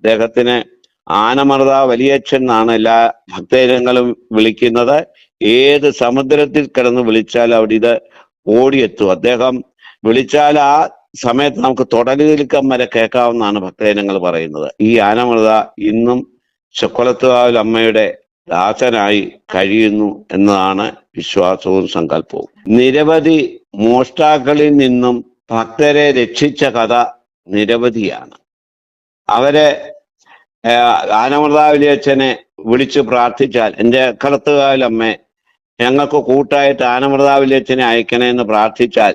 അദ്ദേഹത്തിന് ആനമർദ വലിയച്ഛൻ എന്നാണ് എല്ലാ ഭക്തജനങ്ങളും വിളിക്കുന്നത്. ഏത് സമുദ്രത്തിൽ കിടന്ന് വിളിച്ചാൽ അവിടെ ഇത് ഓടിയെത്തും. അദ്ദേഹം വിളിച്ചാൽ ആ സമയത്ത് നമുക്ക് തുടലുകിൽക്കം വരെ കേൾക്കാവുന്നതാണ് ഭക്തജനങ്ങൾ പറയുന്നത്. ഈ ആനമൃത ഇന്നും ചൊക്കൊളത്തുകാവിൽ അമ്മയുടെ ദാസനായി കഴിയുന്നു എന്നതാണ് വിശ്വാസവും സങ്കല്പവും. നിരവധി മോഷ്ടാക്കളിൽ നിന്നും ഭക്തരെ രക്ഷിച്ച കഥ നിരവധിയാണ്. അവരെ ആനമൃതാവലിയച്ഛനെ വിളിച്ച് പ്രാർത്ഥിച്ചാൽ എന്റെ കളത്തുകാലമ്മേ ഞങ്ങൾക്ക് കൂട്ടായിട്ട് ആനമൃതാവലിയച്ഛനെ അയക്കണേ എന്ന് പ്രാർത്ഥിച്ചാൽ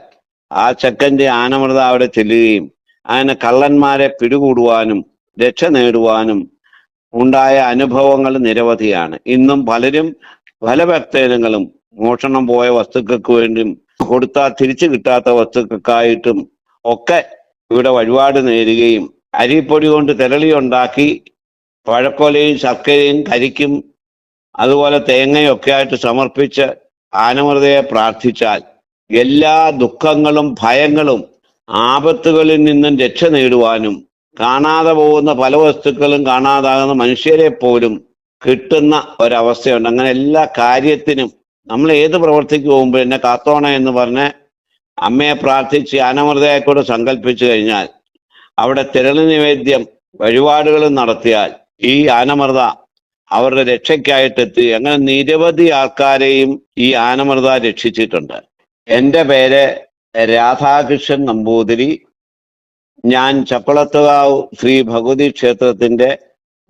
ആ ചെക്കന്റെ ആനമൃത അവിടെ ചെല്ലുകയും അങ്ങനെ കള്ളന്മാരെ പിടികൂടുവാനും രക്ഷ നേടുവാനും ഉണ്ടായ അനുഭവങ്ങൾ നിരവധിയാണ്. ഇന്നും പലരും പല ഭക്തജനങ്ങളും മോഷണം പോയ വസ്തുക്കൾക്ക് വേണ്ടിയും കൊടുത്താൽ തിരിച്ചു കിട്ടാത്ത വസ്തുക്കൾക്കായിട്ടും ഒക്കെ ഇവിടെ വഴിപാട് നേരുകയും അരിപ്പൊടി കൊണ്ട് തിരളി ഉണ്ടാക്കി പഴക്കൊലയും ശർക്കരയും കരിക്കും അതുപോലെ തേങ്ങയും ഒക്കെ ആയിട്ട് സമർപ്പിച്ച് ആനമൃതയെ പ്രാർത്ഥിച്ചാൽ എല്ലാ ദുഃഖങ്ങളും ഭയങ്ങളും ആപത്തുകളിൽ നിന്നും രക്ഷ നേടുവാനും കാണാതെ പോകുന്ന പല വസ്തുക്കളും കാണാതാകുന്ന മനുഷ്യരെ പോലും കിട്ടുന്ന ഒരവസ്ഥയുണ്ട്. അങ്ങനെ എല്ലാ കാര്യത്തിനും നമ്മൾ ഏത് പ്രവർത്തിക്ക് പോകുമ്പോൾ എന്നെ കാത്തോണ എന്ന് പറഞ്ഞ് അമ്മയെ പ്രാർത്ഥിച്ച് ആനമൃതയെ കൂടെ സങ്കല്പിച്ചു കഴിഞ്ഞാൽ അവിടെ തിരളി നിവേദ്യം വഴിപാടുകളും നടത്തിയാൽ ഈ ആനമൃത അവരുടെ രക്ഷയ്ക്കായിട്ടെത്തി. അങ്ങനെ നിരവധി ആൾക്കാരെയും ഈ ആനമൃത രക്ഷിച്ചിട്ടുണ്ട്. എന്റെ പേര് രാധാകൃഷ്ണൻ നമ്പൂതിരി. ഞാൻ ചക്കുളത്തുകാവ് ശ്രീ ഭഗവതി ക്ഷേത്രത്തിന്റെ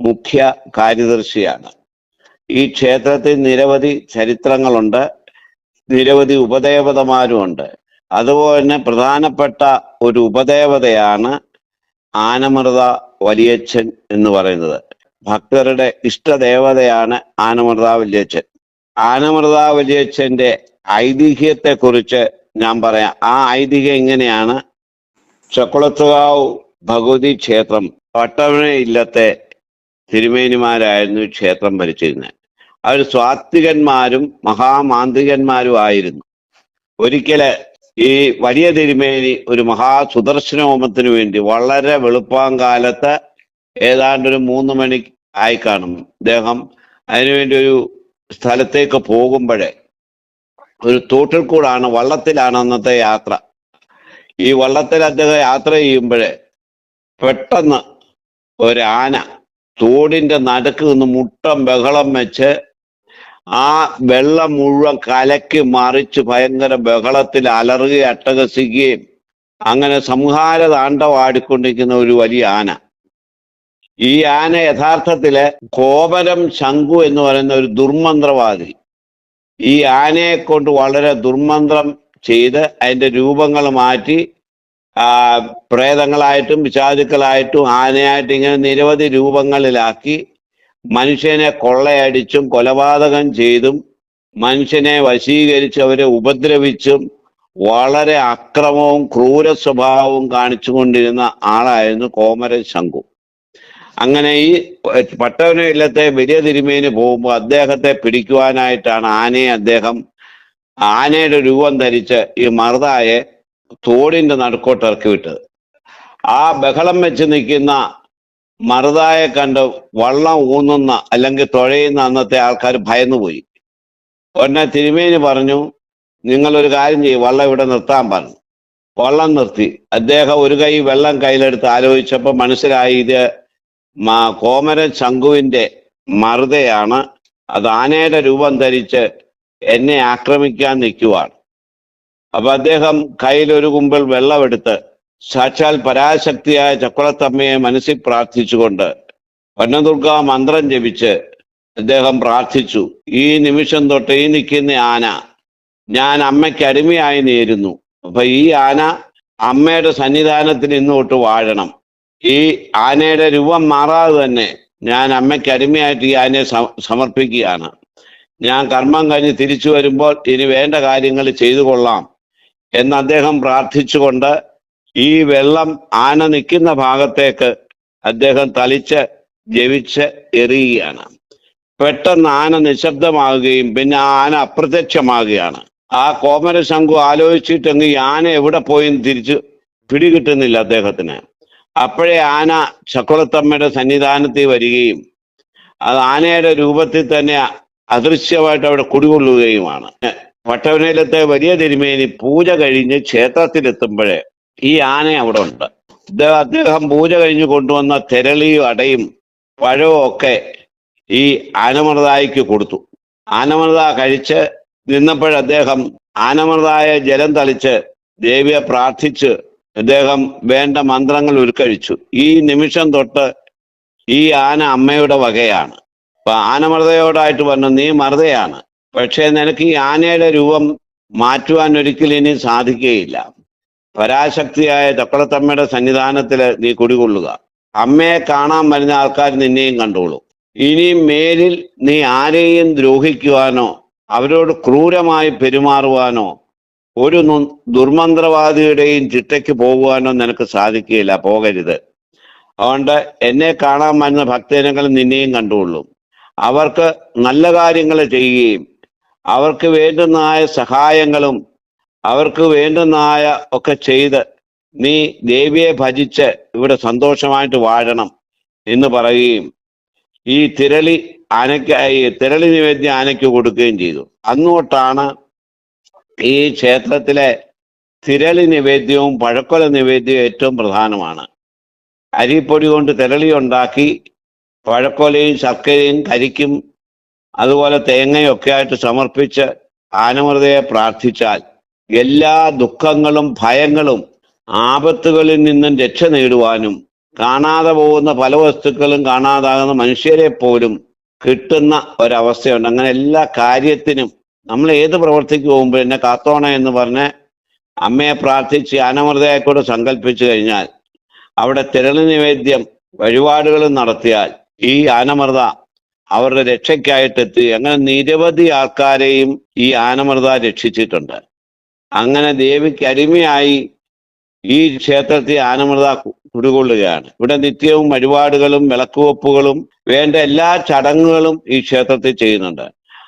മുഖ്യ കാര്യദർശിയാണ്. ഈ ക്ഷേത്രത്തിൽ നിരവധി ചരിത്രങ്ങളുണ്ട്. നിരവധി ഉപദേവതമാരുമുണ്ട്. അതുപോലെ തന്നെ പ്രധാനപ്പെട്ട ഒരു ഉപദേവതയാണ് ആനമൃത വലിയച്ഛൻ എന്ന് പറയുന്നത്. ഭക്തരുടെ ഇഷ്ടദേവതയാണ് ആനമൃത വലിയച്ഛൻ. ആനമൃത വലിയച്ഛന്റെ ഐതിഹ്യത്തെ കുറിച്ച് ഞാൻ പറയാം. ആ ഐതിഹ്യം ഇങ്ങനെയാണ് ചക്കുളത്തുകാവ് ഭഗവതി ക്ഷേത്രം പട്ടവണ ഇല്ലത്തെ തിരുമേനിമാരായിരുന്നു ക്ഷേത്രം ഭരിച്ചിരുന്നത്. അവർ സ്വാത്വികന്മാരും മഹാമാന്ത്രികന്മാരും ആയിരുന്നു. ഒരിക്കൽ ഈ വലിയ തിരുമേനി ഒരു മഹാ സുദർശന ഹോമത്തിന് വേണ്ടി വളരെ വെളുപ്പാങ്കാലത്ത് ഏതാണ്ട് ഒരു മൂന്ന് മണി ആയി കാണും. അദ്ദേഹം അതിനുവേണ്ടി ഒരു സ്ഥലത്തേക്ക് പോകുമ്പോഴേ ഒരു തോട്ടിൽ കൂടാണ് വള്ളത്തിലാണ് അന്നത്തെ യാത്ര. ഈ വള്ളത്തിൽ അദ്ദേഹം യാത്ര ചെയ്യുമ്പോഴേ പെട്ടെന്ന് ഒരാന തോടിന്റെ നടുക്ക് നിന്ന് മുട്ടം ബഹളം വെച്ച് ആ വെള്ളം മുഴുവൻ കലക്കി മറിച്ച് ഭയങ്കര ബഹളത്തിൽ അലറുകയും അട്ടഹസിക്കുകയും അങ്ങനെ സംഹാര താണ്ഡവാടിക്കൊണ്ടിരിക്കുന്ന ഒരു വലിയ ആന. ഈ ആന യഥാർത്ഥത്തിൽ കോപരം ശംഖു എന്ന് പറയുന്ന ഒരു ദുർമന്ത്രവാദി. ഈ ആനയെ കൊണ്ട് വളരെ ദുർമന്ത്രം ചെയ്ത് അതിന്റെ രൂപങ്ങൾ മാറ്റി പ്രേതങ്ങളായിട്ടും പിശാചുക്കളായിട്ടും ആനയായിട്ടും ഇങ്ങനെ നിരവധി രൂപങ്ങളിലാക്കി മനുഷ്യനെ കൊള്ളയടിച്ചും കൊലപാതകം ചെയ്തും മനുഷ്യനെ വശീകരിച്ച് അവരെ ഉപദ്രവിച്ചും വളരെ അക്രമവും ക്രൂര സ്വഭാവവും കാണിച്ചുകൊണ്ടിരുന്ന ആളായിരുന്നു കോമര ശംഖു. അങ്ങനെ ഈ പട്ടവന ഇല്ലത്തെ വലിയ തിരുമേന് പോകുമ്പോൾ അദ്ദേഹത്തെ പിടിക്കുവാനായിട്ടാണ് ആനയെ അദ്ദേഹം ആനയുടെ രൂപം ധരിച്ച് ഈ മറുതായെ തോടിന്റെ നടുക്കോട്ട് ഇറക്കി വിട്ടത്. ആ ബഹളം വെച്ച് നിൽക്കുന്ന മറുതായെ കണ്ട് വള്ളം ഊന്നുന്ന അല്ലെങ്കിൽ തുഴയുന്ന അന്നത്തെ ആൾക്കാർ ഭയന്നുപോയി. ഉടനെ തിരുമേനി പറഞ്ഞു നിങ്ങളൊരു കാര്യം ചെയ്യും വള്ളം ഇവിടെ നിർത്താൻ പറഞ്ഞു. വള്ളം നിർത്തി. അദ്ദേഹം ഒരു കൈ വെള്ളം കയ്യിലെടുത്ത് ആലോചിച്ചപ്പോൾ മനസ്സിലായി ഇത് മാ കോമരൻ ശംഖുവിന്റെ മറുതയാണ്. അത് ആനയുടെ രൂപം ധരിച്ച് എന്നെ ആക്രമിക്കാൻ നിൽക്കുവാണ്. അപ്പൊ അദ്ദേഹം കയ്യിലൊരു ഒരു കുമ്പിൾ വെള്ളമെടുത്ത് സാക്ഷാൽ പരാശക്തിയായ ചക്കുളത്തമ്മയെ മനസ്സിൽ പ്രാർത്ഥിച്ചുകൊണ്ട് വനദുർഗ മന്ത്രം ജപിച്ച് അദ്ദേഹം പ്രാർത്ഥിച്ചു ഈ നിമിഷം തൊട്ട് ഈ നിൽക്കുന്ന ആന ഞാൻ അമ്മയ്ക്ക് അടിമയായി നേരുന്നു. അപ്പൊ ഈ ആന അമ്മയുടെ സന്നിധാനത്തിൽ ഇന്നോട്ട് വാഴണം. ഈ ആനയുടെ രൂപം മാറാതെ തന്നെ ഞാൻ അമ്മയ്ക്ക് അടിമയായിട്ട് ഈ ആനയെ സമർപ്പിക്കുകയാണ്. ഞാൻ കർമ്മം കഴിഞ്ഞ് തിരിച്ചു വരുമ്പോൾ ഇനി വേണ്ട കാര്യങ്ങൾ ചെയ്തു കൊള്ളാം എന്ന് അദ്ദേഹം പ്രാർത്ഥിച്ചുകൊണ്ട് ഈ വെള്ളം ആന നിൽക്കുന്ന ഭാഗത്തേക്ക് അദ്ദേഹം തളിച്ച് ജവിച്ച് എറിയുകയാണ്. പെട്ടെന്ന് ആന നിശബ്ദമാകുകയും പിന്നെ ആ ആന അപ്രത്യക്ഷമാകുകയാണ്. ആ കോമര ശംഖു ആലോചിച്ചിട്ടെങ്കിൽ ആന എവിടെ പോയി തിരിച്ച് പിടികിട്ടുന്നില്ല അദ്ദേഹത്തിന്. അപ്പോഴേ ആന ചക്രത്തമ്മയുടെ സന്നിധാനത്തിൽ വരികയും അത് ആനയുടെ രൂപത്തിൽ തന്നെ അദൃശ്യമായിട്ട് അവിടെ കുടികൊള്ളുകയുമാണ്. വട്ടവനയിലത്തെ വലിയ തിരുമേനി പൂജ കഴിഞ്ഞ് ക്ഷേത്രത്തിലെത്തുമ്പോഴേ ഈ ആന അവിടെ ഉണ്ട്. അദ്ദേഹം പൂജ കഴിഞ്ഞ് കൊണ്ടുവന്ന തെരളിയും അടയും പഴവും ഒക്കെ ഈ ആനമൃതായിക്ക് കൊടുത്തു. ആനമൃത കഴിച്ച് നിന്നപ്പോഴദ്ദേഹം ആനമൃതായ ജലം തളിച്ച് ദേവിയെ പ്രാർത്ഥിച്ച് അദ്ദേഹം വേണ്ട മന്ത്രങ്ങൾ ഉരുക്കഴിച്ചു ഈ നിമിഷം തൊട്ട് ഈ ആന അമ്മയുടെ വകയാണ്. അപ്പൊ ആനമൃതയോടായിട്ട് പറഞ്ഞു നീ മറുതയാണ് പക്ഷേ നിനക്ക് ഈ ആനയുടെ രൂപം മാറ്റുവാൻ ഒരിക്കലും ഇനി സാധിക്കുകയില്ല. പരാശക്തിയായ ചക്രത്തമ്മയുടെ സന്നിധാനത്തിൽ നീ കുടികൊള്ളുക. അമ്മയെ കാണാൻ വരുന്ന ആൾക്കാർ നിന്നെയും കണ്ടോളൂ. ഇനി മേലിൽ നീ ആരെയും ദ്രോഹിക്കുവാനോ അവരോട് ക്രൂരമായി പെരുമാറുവാനോ ഒരു ദുർമന്ത്രവാദിയുടെയും ചിട്ടയ്ക്ക് പോകുവാനോ നിനക്ക് സാധിക്കുകയില്ല. പോകരുത്. അതുകൊണ്ട് എന്നെ കാണാൻ വരുന്ന ഭക്തജനങ്ങൾ നിന്നെയും കണ്ടുകൊള്ളും അവർക്ക് നല്ല കാര്യങ്ങൾ ചെയ്യുകയും അവർക്ക് വേണ്ടുന്നതായ സഹായങ്ങളും അവർക്ക് വേണ്ടുന്നതായ ഒക്കെ ചെയ്ത് നീ ദേവിയെ ഭജിച്ച് ഇവിടെ സന്തോഷമായിട്ട് വാഴണം എന്ന് പറയുകയും ഈ തിരളി ആനയ്ക്ക് ഈ തിരളി നിവേദ്യം ആനയ്ക്ക് കൊടുക്കുകയും ചെയ്തു. അങ്ങോട്ടാണ് ഈ ക്ഷേത്രത്തിലെ തിരളി നിവേദ്യവും പഴക്കൊല നിവേദ്യവും ഏറ്റവും പ്രധാനമാണ്. അരിപ്പൊടി കൊണ്ട് തിരളി ഉണ്ടാക്കി പഴക്കൊലയും ശർക്കരയും കരിക്കും അതുപോലെ തേങ്ങയും ഒക്കെ ആയിട്ട് സമർപ്പിച്ച് ആനമൃതയെ പ്രാർത്ഥിച്ചാൽ എല്ലാ ദുഃഖങ്ങളും ഭയങ്ങളും ആപത്തുകളിൽ നിന്നും രക്ഷ നേടുവാനും കാണാതെ പോകുന്ന പല വസ്തുക്കളും കാണാതാകുന്ന മനുഷ്യരെ പോലും കിട്ടുന്ന ഒരവസ്ഥയുണ്ട്. അങ്ങനെ എല്ലാ കാര്യത്തിനും നമ്മൾ ഏത് പ്രവർത്തിക്ക് പോകുമ്പോൾ എന്നെ കാത്തോണ എന്ന് പറഞ്ഞ് അമ്മയെ പ്രാർത്ഥിച്ച് അനമൃതയെക്കൂടെ കൂടെ സങ്കല്പിച്ചു കഴിഞ്ഞാൽ അവിടെ തിരളി നിവേദ്യം വഴിപാടുകളും നടത്തിയാൽ ഈ ആനമൃത അവരുടെ രക്ഷയ്ക്കായിട്ട് എത്തി. അങ്ങനെ നിരവധി ആൾക്കാരെയും ഈ ആനമൃത രക്ഷിച്ചിട്ടുണ്ട്. അങ്ങനെ ദേവിക്ക് അടിമയായി ഈ ക്ഷേത്രത്തെ ആനമൃത കുടികൊള്ളുകയാണ്. ഇവിടെ നിത്യവും വഴിപാടുകളും വിളക്കുവെപ്പുകളും വേണ്ട എല്ലാ ചടങ്ങുകളും ഈ ക്ഷേത്രത്തിൽ ചെയ്യുന്നുണ്ട്.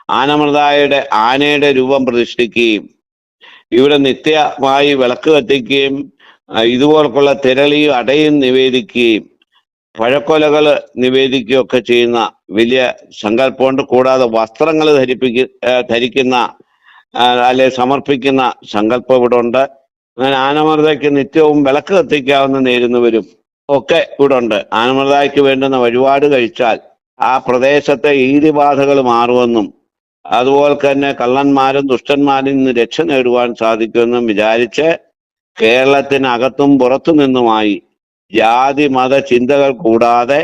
ആനമൃതായുടെ ആനയുടെ രൂപം പ്രതിഷ്ഠിക്കുകയും ഇവിടെ നിത്യമായി വിളക്ക് കത്തിക്കുകയും ഇതുപോലുള്ള തിരളിയും അടയും നിവേദിക്കുകയും പഴക്കൊലകൾ നിവേദിക്കുകയൊക്കെ ചെയ്യുന്ന വലിയ സങ്കല്പമുണ്ട്. കൂടാതെ വസ്ത്രങ്ങൾ ധരിപ്പിക്ക ധരിക്കുന്ന അല്ലെ സമർപ്പിക്കുന്ന സങ്കല്പം ഇവിടെ ഉണ്ട് അങ്ങനെ ആനമൃതയ്ക്ക് നിത്യവും വിളക്ക് കത്തിക്കാവുന്ന നേരുന്നവരും ഒക്കെ ഇവിടെ ഉണ്ട് ആനമൃതയ്ക്ക് വേണ്ടുന്ന വഴിപാട് കഴിച്ചാൽ ആ പ്രദേശത്തെ ഈടിബാധകൾ മാറുമെന്നും അതുപോലെ തന്നെ കള്ളന്മാരും ദുഷ്ടന്മാരിൽ നിന്ന് രക്ഷ നേടുവാൻ സാധിക്കുമെന്നും വിചാരിച്ച് കേരളത്തിനകത്തും പുറത്തു നിന്നുമായി ജാതി മത ചിന്തകൾ കൂടാതെ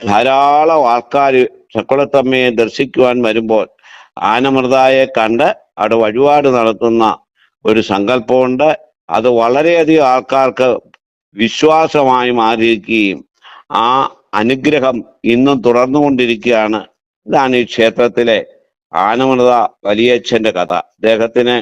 ധാരാളം ആൾക്കാർ ചക്കുളത്തമ്മയെ ദർശിക്കുവാൻ വരുമ്പോൾ ആനമൃതായെ കണ്ട് അവിടെ വഴിപാട് നടത്തുന്ന ഒരു സങ്കല്പമുണ്ട്. അത് വളരെയധികം ആൾക്കാർക്ക് വിശ്വാസമായി മാറിയിരിക്കുകയും ആ അനുഗ്രഹം ഇന്നും തുടർന്നുകൊണ്ടിരിക്കുകയാണ്. ഇതാണ് ഈ ക്ഷേത്രത്തിലെ ആനമൃത വലിയച്ഛന്റെ കഥ. അദ്ദേഹത്തിന്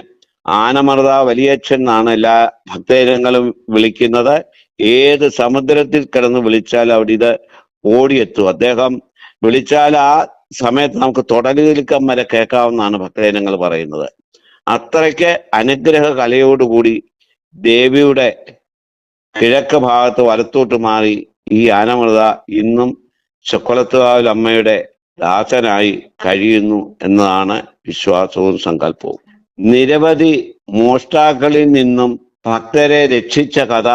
ആനമൃത വലിയച്ഛൻ എന്നാണ് എല്ലാ ഭക്തജനങ്ങളും വിളിക്കുന്നത്. ഏത് സമുദ്രത്തിൽ കിടന്ന് വിളിച്ചാൽ അവിടെ ഇത് ഓടിയെത്തും. അദ്ദേഹം വിളിച്ചാൽ ആ സമയത്ത് നമുക്ക് തുടലിൽക്കം വരെ കേൾക്കാവുന്നതാണ് ഭക്തജനങ്ങൾ പറയുന്നത്. അത്രയ്ക്ക് അനുഗ്രഹ കലയോടുകൂടി ദേവിയുടെ കിഴക്ക് ഭാഗത്ത് വലത്തോട്ട് മാറി ഈ ആനമൃത ഇന്നും ചക്കുളത്തുകാവിൽ അമ്മയുടെ ദാസനായി കഴിയുന്നു എന്നതാണ് വിശ്വാസവും സങ്കല്പവും. നിരവധി മോഷ്ടാക്കളിൽ നിന്നും ഭക്തരെ രക്ഷിച്ച കഥ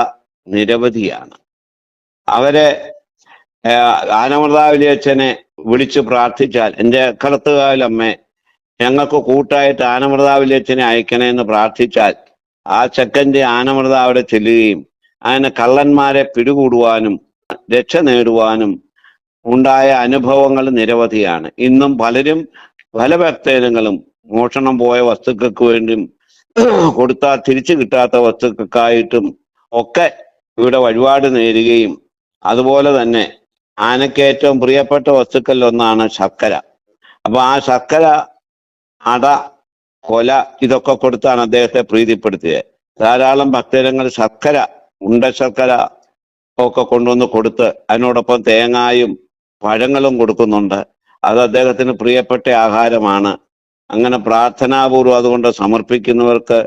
നിരവധിയാണ്. അവരെ ആനമൃതാവിലിയച്ഛനെ വിളിച്ചു പ്രാർത്ഥിച്ചാൽ എന്റെ കളത്തുകാവിലമ്മേ ഞങ്ങൾക്ക് കൂട്ടായിട്ട് ആനമൃതാവിലിയച്ഛനെ അയക്കണേ പ്രാർത്ഥിച്ചാൽ ആ ചെക്കന്റെ ആനമൃത അവിടെ ചെല്ലുകയും അങ്ങനെ കള്ളന്മാരെ പിടികൂടുവാനും രക്ഷ നേടുവാനും ഉണ്ടായ അനുഭവങ്ങൾ നിരവധിയാണ്. ഇന്നും പലരും പല ഭക്തജനങ്ങളും മോഷണം പോയ വസ്തുക്കൾക്ക് വേണ്ടിയും കൊടുത്താൽ തിരിച്ചു കിട്ടാത്ത വസ്തുക്കൾക്കായിട്ടും ഒക്കെ ഇവിടെ വഴിപാട് നേരുകയും അതുപോലെ തന്നെ ആനയ്ക്ക് ഏറ്റവും പ്രിയപ്പെട്ട വസ്തുക്കളിൽ ഒന്നാണ് ശർക്കര. അപ്പൊ ആ ശർക്കര അട കൊല ഇതൊക്കെ കൊടുത്താണ് അദ്ദേഹത്തെ പ്രീതിപ്പെടുത്തിയത്. ധാരാളം ഭക്തജനങ്ങൾ ശർക്കര ഉണ്ട ശർക്കര ഒക്കെ കൊണ്ടുവന്ന് കൊടുത്ത് അതിനോടൊപ്പം തേങ്ങായും പഴങ്ങളും കൊടുക്കുന്നുണ്ട്. അത് അദ്ദേഹത്തിന് പ്രിയപ്പെട്ട ആഹാരമാണ്. അങ്ങനെ പ്രാർത്ഥനാപൂർവം അതുകൊണ്ട് സമർപ്പിക്കുന്നവർക്ക്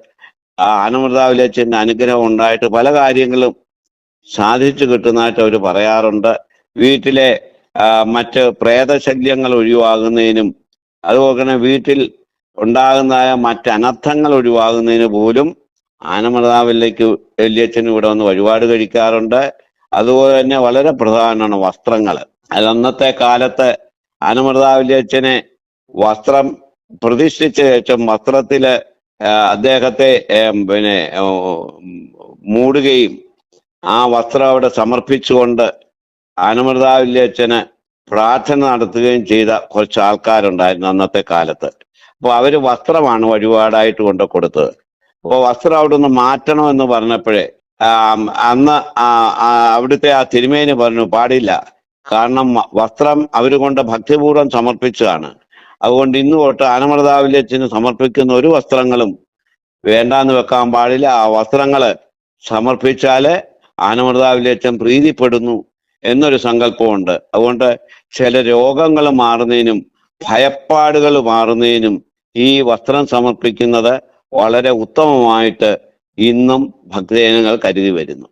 ആ ആനമൃതാവിലേച്ചന്റെ അനുഗ്രഹം ഉണ്ടായിട്ട് പല കാര്യങ്ങളും സാധിച്ചു കിട്ടുന്നതായിട്ട് അവർ പറയാറുണ്ട്. വീട്ടിലെ മറ്റ് പ്രേതശല്യങ്ങൾ ഒഴിവാകുന്നതിനും അതുപോലെ തന്നെ വീട്ടിൽ ഉണ്ടാകുന്നതായ മറ്റ് അനർത്ഥങ്ങൾ ഒഴിവാകുന്നതിന് പോലും ആനമൃതാവിലേക്ക് വലിയച്ഛൻ ഇവിടെ വന്ന് വഴിപാട് കഴിക്കാറുണ്ട്. അതുപോലെ തന്നെ വളരെ പ്രധാനമാണ് വസ്ത്രങ്ങൾ അത് അന്നത്തെ കാലത്ത് ആനമൃതാവില്യച്ഛനെ വസ്ത്രം പ്രതിഷ്ഠിച്ച ശേഷം വസ്ത്രത്തിൽ അദ്ദേഹത്തെ പിന്നെ മൂടുകയും ആ വസ്ത്രം അവിടെ സമർപ്പിച്ചുകൊണ്ട് ആനമൃതാവില്യച്ഛന് പ്രാർത്ഥന നടത്തുകയും ചെയ്ത കുറച്ച് ആൾക്കാരുണ്ടായിരുന്നു അന്നത്തെ കാലത്ത്. അപ്പോൾ അവർ വസ്ത്രമാണ് വഴിപാടായിട്ട് കൊണ്ട് കൊടുത്തത്. അപ്പോൾ വസ്ത്രം അവിടെ നിന്ന് മാറ്റണമെന്ന് പറഞ്ഞപ്പോഴേ അന്ന് അവിടുത്തെ ആ തിരുമേനി പറഞ്ഞു പാടില്ല. കാരണം വസ്ത്രം അവർ കൊണ്ട് ഭക്തിപൂർവം സമർപ്പിച്ചതാണ്. അതുകൊണ്ട് ഇന്ന് തൊട്ട് ആനമൃതാവില്യച്ഛന് സമർപ്പിക്കുന്ന ഒരു വസ്ത്രങ്ങളും വേണ്ടാന്ന് വെക്കാൻ പാടില്ല. ആ വസ്ത്രങ്ങൾ സമർപ്പിച്ചാൽ ആനമൃതാവില്യച്ഛൻ പ്രീതിപ്പെടുന്നു എന്നൊരു സങ്കല്പമുണ്ട്. അതുകൊണ്ട് ചില രോഗങ്ങൾ മാറുന്നതിനും ഭയപ്പാടുകൾ മാറുന്നതിനും ഈ വസ്ത്രം സമർപ്പിക്കുന്നത് വളരെ ഉത്തമമായിട്ട് ഇന്നും ഭക്തജനങ്ങൾ കരുതി വരുന്നു.